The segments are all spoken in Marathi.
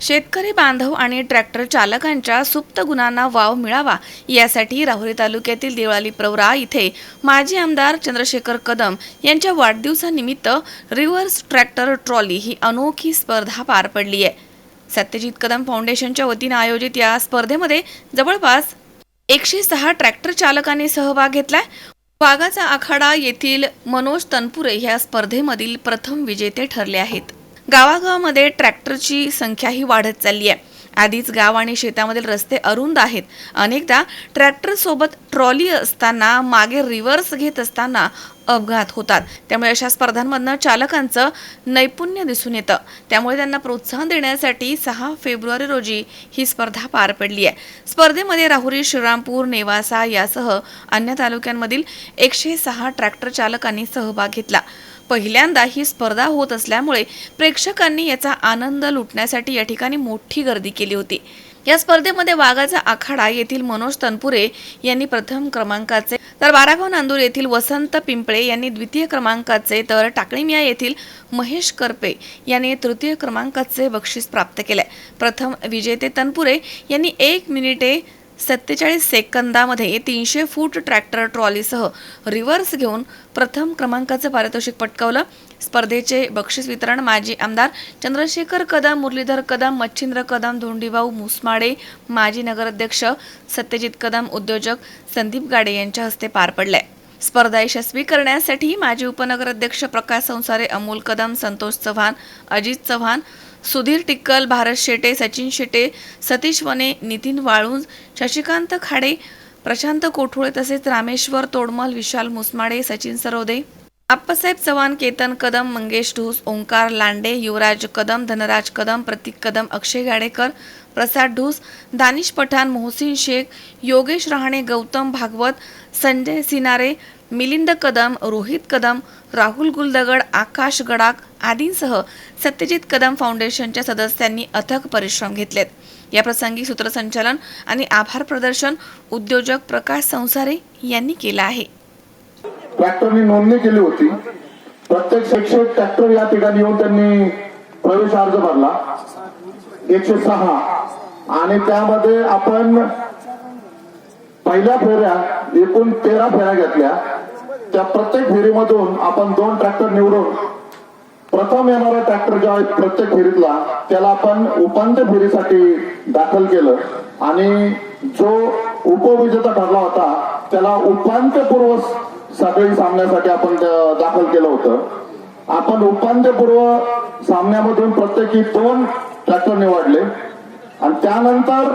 शेतकरी बांधव आणि ट्रॅक्टर चालकांच्या सुप्त गुणांना वाव मिळावा यासाठी राहुरी तालुक्यातील देवळाली प्रवरा इथे माजी आमदार चंद्रशेखर कदम यांच्या वाढदिवसानिमित्त रिव्हर्स ट्रॅक्टर ट्रॉली ही अनोखी स्पर्धा पार पडली आहे. सत्यजित कदम फाउंडेशनच्या वतीनं आयोजित या स्पर्धेमध्ये जवळपास एकशे सहा ट्रॅक्टर चालकांनी सहभाग घेतलाय. वाघाचा आखाडा येथील मनोज तनपुरे ह्या स्पर्धेमधील प्रथम विजेते ठरले आहेत. गावागावामध्ये ट्रॅक्टरची संख्याही वाढत चालली आहे. आधीच गाव आणि शेतामधील रस्ते अरुंद आहेत. अनेकदा ट्रॅक्टरसोबत ट्रॉली असताना मागे रिव्हर्स घेत असताना अपघात होतात. त्यामुळे अशा स्पर्धांमधनं चालकांचं नैपुण्य दिसून येतं. त्यामुळे त्यांना प्रोत्साहन देण्यासाठी सहा फेब्रुवारी रोजी ही स्पर्धा पार पडली आहे. स्पर्धेमध्ये राहुरी श्रीरामपूर नेवासा यासह अन्य तालुक्यांमधील एकशे सहा ट्रॅक्टर चालकांनी सहभाग घेतला. पहिल्यांदा ही स्पर्धा होत असल्यामुळे प्रेक्षकांनी याचा आनंद लुटण्यासाठी या ठिकाणी मोठी गर्दी केली होती. या स्पर्धेमध्ये वाघाचा आखाडा येथील मनोज तनपुरे यांनी प्रथम क्रमांकाचे तर बारागाव नांदूर येथील वसंत पिंपळे यांनी द्वितीय क्रमांकाचे तर टाकळीमिया येथील महेश करपे यांनी तृतीय क्रमांकाचे बक्षीस प्राप्त केले. प्रथम विजेते तनपुरे यांनी एक मिनिटे सत्तेचाळीस सेकंदामध्ये तीनशे फूट ट्रॅक्टर ट्रॉलीसह रिव्हर्स घेऊन प्रथम क्रमांकाचं पारितोषिक पटकावलं. स्पर्धेचे बक्षीस वितरण माजी आमदार चंद्रशेखर कदम मुरलीधर कदम मच्छिंद्र कदम धोंडीभाऊ मुसमाडे माजी नगराध्यक्ष सत्यजित कदम उद्योजक संदीप गाडे यांच्या हस्ते पार पडले. स्पर्धा यशस्वी करण्यासाठी माजी उपनगराध्यक्ष प्रकाश संसारे अमोल कदम संतोष चव्हाण अजित चव्हाण सुधीर टिक्कल भारत शेटे सचिन शेटे सतीश वने नितीन वाळुंज शशिकांत खाडे प्रशांत कोठोळे तसेच रामेश्वर तोडमल विशाल मुसमाडे सचिन सरोदे आप्पासाहेब चव्हाण केतन कदम मंगेश ढोस ओंकार लांडे युवराज कदम धनराज कदम प्रतीक कदम अक्षय गाडेकर प्रसाद ढूस दानिश पठाण मोहसिन शेख योगेश रहाणे गौतम भागवत संजय सिनारे मिलिंद कदम रोहित कदम राहुल गुलदगड आकाश गडाक आदींसह सत्यजित कदम फाउंडेशनच्या सदस्यांनी अथक परिश्रम घेतलेत. या प्रसंगी सूत्रसंचालन आणि आभार प्रदर्शन उद्योजक प्रकाश संसारे यांनी केलं आहे. ट्रॅक्टरनी नोंदणी केली होती. प्रत्येक एकशे ट्रॅक्टर या ठिकाणी येऊन त्यांनी प्रवेश अर्ज भरला. एकशे सहा. आणि त्यामध्ये आपण पहिल्या फेऱ्या एकूण तेरा फेऱ्या घेतल्या. त्या प्रत्येक फेरीमधून आपण दोन ट्रॅक्टर निवडून प्रथम येणारा ट्रॅक्टर जो आहे प्रत्येक फेरीतला त्याला आपण उपांत्य फेरीसाठी दाखल केलं. आणि जो उपविजेता ठरला होता त्याला उपांत्यपूर्व सगळी सामन्यासाठी आपण दाखल केलं होतं. आपण उपांत्यपूर्व सामन्यामधून प्रत्येकी दोन ट्रॅक्टर निवडले. आणि त्यानंतर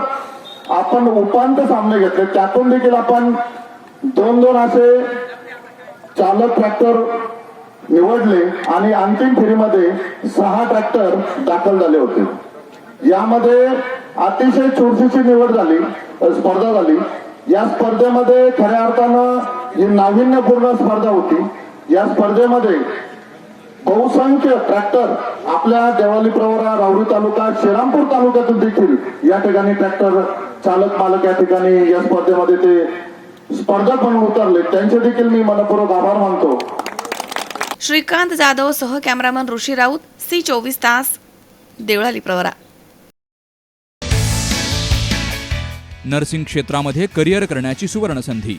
आपण उपांत्य सामने घेतले. त्यातून देखील आपण दोन दोन असे चालक ट्रॅक्टर निवडले आणि अंतिम फेरीमध्ये सहा ट्रॅक्टर दाखल झाले होते. यामध्ये अतिशय चुरशीची निवड झाली स्पर्धा झाली. या स्पर्धेमध्ये खऱ्या अर्थानं ही नाविन्यपूर्ण स्पर्धा होती. या स्पर्धेमध्ये बहुसंख्य ट्रॅक्टर आपल्या देवाली प्रवरा राहुरी तालुका श्रीरामपूर तालुक्यातून देखील या ठिकाणी ट्रॅक्टर चालक मालक या ठिकाणी या स्पर्धेमध्ये ते स्पर्धक म्हणून उतरले. त्यांचे देखील मी मनपूर्वक आभार मानतो. श्रीकांत जाधव सह कॅमेरामन ऋषी राऊत सी चोवीस तास देवळाली प्रवरा. नर्सिंग क्षेत्रामध्ये करिअर करण्याची सुवर्णसंधी.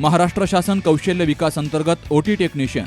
महाराष्ट्र शासन कौशल्य विकास अंतर्गत O T technician.